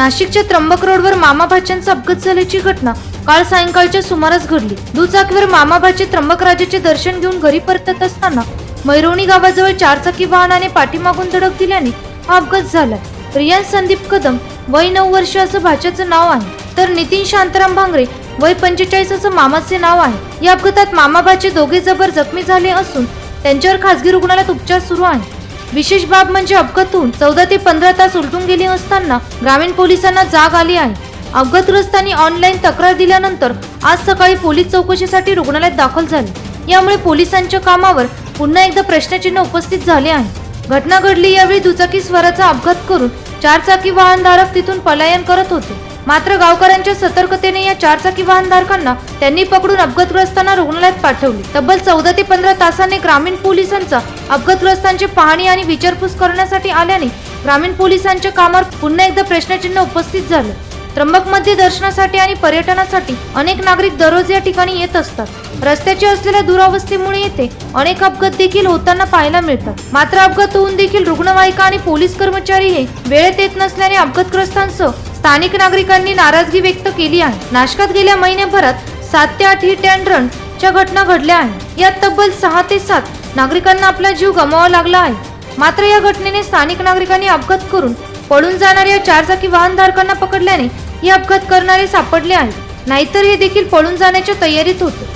नाशिकच्या त्र्यंबक रोडवर मामा भाच्यांचा अपघात झाल्याची घटना काल सायंकाळच्या सुमारास घडली. दुचाकीवर मामा भाचे त्र्यंबक राजाचे दर्शन घेऊन घरी परतत असताना मैरोणी गावाजवळ चारचाकी वाहनाने पाठीमागून धडक दिल्याने हा अपघात झाला. रियान संदीप कदम वय नऊ वर्ष असं भाच्याचं नाव आहे. तर नितीन शांताराम भांगरे वय पंचेचाळीस असं मामाचे नाव आहे. या अपघातात मामा भाचे दोघे जबर जखमी झाले असून त्यांच्यावर खासगी रुग्णालयात उपचार सुरू आहे विशेष बाब म्हणजे अपघात होऊन चौदा ते पंधरा तास उलटून गेले असताना ग्रामीण पोलिसांना जाग आली आहे. अपघातग्रस्तांनी ऑनलाईन तक्रार दिल्यानंतर आज सकाळी पोलीस चौकशीसाठी रुग्णालयात दाखल झाले. यामुळे पोलिसांच्या कामावर पुन्हा एकदा प्रश्नचिन्ह उपस्थित झाले आहे. घटना घडली यावेळी दुचाकी स्वराचा अपघात करून चारचाकी वाहनधारक तिथून पलायन करत होते. मात्र गावकऱ्यांच्या सतर्कतेने या चारचाकी वाहनधारकांना त्यांनी पकडून अपघातग्रस्तांना रुग्णालयात पाठवले. तब्बल चौदा ते पंधरा तासांनी ग्रामीण पोलिसांचा अपघातग्रस्तांची पाहणी आणि विचारपूस करण्यासाठी आल्याने ग्रामीण पोलिसांच्या कामावर पुन्हा एकदा प्रश्नचिन्ह उपस्थित झालं. त्र्यंबकमध्ये दर्शनासाठी आणि पर्यटनासाठी अनेक नागरिक दररोज या ठिकाणी येत असतात. रस्त्याची असलेल्या दुरावस्थेमुळे येथे अनेक अपघात देखील होताना पाहायला मिळतात. मात्र अपघात होऊन देखील रुग्णवाहिका आणि पोलीस कर्मचारी हे वेळेत येत नसल्याने अपघातग्रस्तांसह स्थानिक नागरिकांनी नाराजगी व्यक्त केली आहे. नाशकात गेल्या महिन्याभरात सात ते आठ हिट अँड रन च्या घटना घडल्या आहेत. यात तब्बल सहा ते सात नागरिकांना आपला जीव गमावा लागला आहे. मात्र या घटनेने स्थानिक नागरिकांनी अपघात करून पळून जाणाऱ्या चारचाकी वाहनधारकांना पकडल्याने हे अपघात करणारे सापडले आहेत. नाहीतर हे देखील पळून जाण्याच्या तयारीत होते.